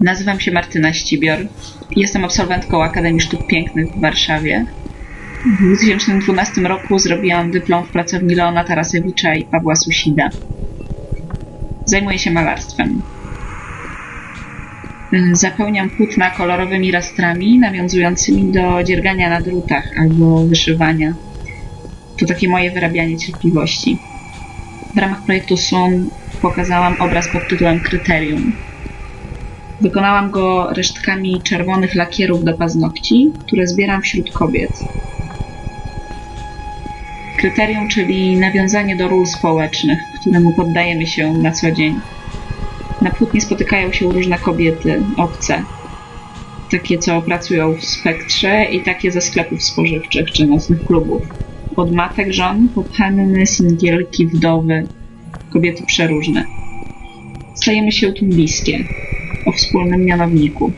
Nazywam się Martyna Ścibior. Jestem absolwentką Akademii Sztuk Pięknych w Warszawie. W 2012 roku zrobiłam dyplom w pracowni Leona Tarasewicza i Pawła Susida. Zajmuję się malarstwem. Zapełniam płótna kolorowymi rastrami nawiązującymi do dziergania na drutach albo wyszywania. To takie moje wyrabianie cierpliwości. W ramach projektu SUN pokazałam obraz pod tytułem Kryterium. Wykonałam go resztkami czerwonych lakierów do paznokci, które zbieram wśród kobiet. Kryterium, czyli nawiązanie do ról społecznych, któremu poddajemy się na co dzień. Na płótnie spotykają się różne kobiety, obce. Takie, co pracują w spektrze i takie ze sklepów spożywczych czy nocnych klubów. Od matek żon, po panny, singielki, wdowy, kobiety przeróżne. Stajemy się tu bliskie, o wspólnym mianowniku.